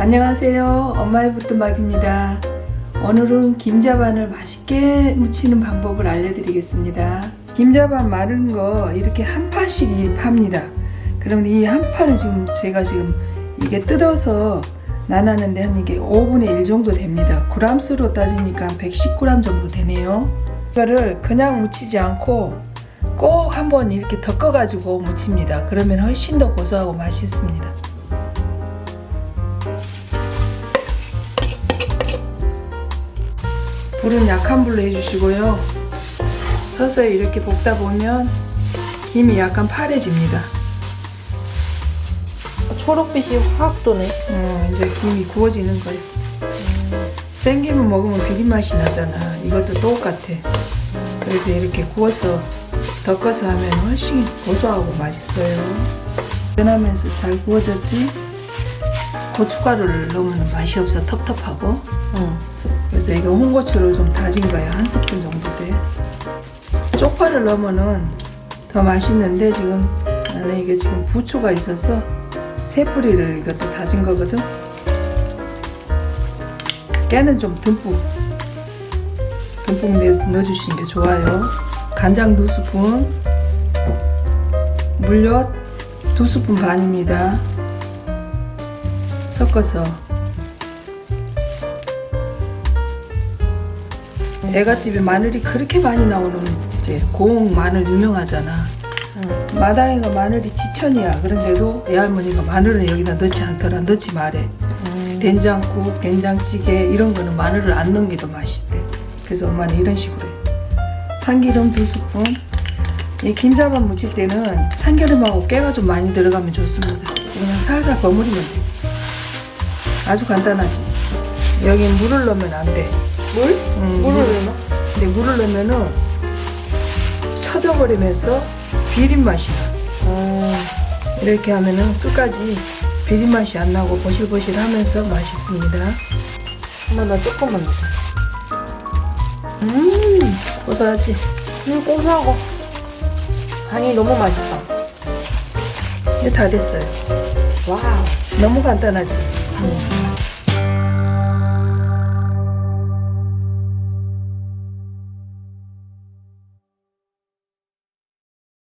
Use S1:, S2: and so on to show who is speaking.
S1: 안녕하세요. 엄마의 부뚜막입니다. 오늘은 김자반을 맛있게 무치는 방법을 알려드리겠습니다. 김자반 마른 거 이렇게 한 판씩 팝니다. 그런데 이한 판은 지금 제가 지금 이게 뜯어서 나눴는데 한 이게 5분의 1 정도 됩니다. 그람수로 따지니까 한 110g 정도 되네요. 이거를 그냥 무치지 않고 꼭 한번 이렇게 덮어가지고 무칩니다. 그러면 훨씬 더 고소하고 맛있습니다. 불은 약한 불로 해주시고요. 서서히 이렇게 볶다 보면 김이 약간 파래집니다.
S2: 초록빛이 확 도네.
S1: 어, 이제 김이 구워지는 거예요. 생김을 먹으면 비린 맛이 나잖아. 이것도 똑같아. 그래서 이렇게 구워서 덮어서 하면 훨씬 고소하고 맛있어요. 변하면서 잘 구워졌지? 고춧가루를 넣으면 맛이 없어 텁텁하고.
S2: 응.
S1: 이거 홍고추를 좀 다진 거예요. 한 스푼 정도 돼. 쪽파를 넣으면은 더 맛있는데 지금 나는 이게 지금 부추가 있어서 세 뿌리를 이것도 다진 거거든. 깨는 좀 듬뿍 듬뿍 내- 넣어주시는 게 좋아요. 간장 두 스푼, 물엿 두 스푼 반입니다. 섞어서 애갓집에 마늘이 그렇게 많이 나오는 이제 고흥 마늘 유명하잖아.
S2: 응.
S1: 마당이가 마늘이 지천이야. 그런데도 애할머니가 마늘은 여기다 넣지 않더라. 넣지 말해.
S2: 음.
S1: 된장국, 된장찌개 이런 거는 마늘을 안 넣는 게 더 맛있대. 그래서 엄마는 이런 식으로 해. 참기름 두 스푼. 이 김자반 무칠 때는 참기름하고 깨가 좀 많이 들어가면 좋습니다. 그냥 살살 버무리면 돼. 아주 간단하지. 여기 물을 넣으면 안 돼.
S2: 물?
S1: 음,
S2: 물을
S1: 물.
S2: 넣나?
S1: 근데 물을 넣으면은 쳐져버리면서 비린 맛이 나.
S2: 음.
S1: 이렇게 하면은 끝까지 비린 맛이 안 나고 보실보실 하면서 맛있습니다.
S2: 엄마 나 조금만 넣자.
S1: 음, 고소하지.
S2: 음, 고소하고. 간이 너무 맛있다.
S1: 이제 다 됐어요.
S2: 와우.
S1: 너무 간단하지.
S2: 음.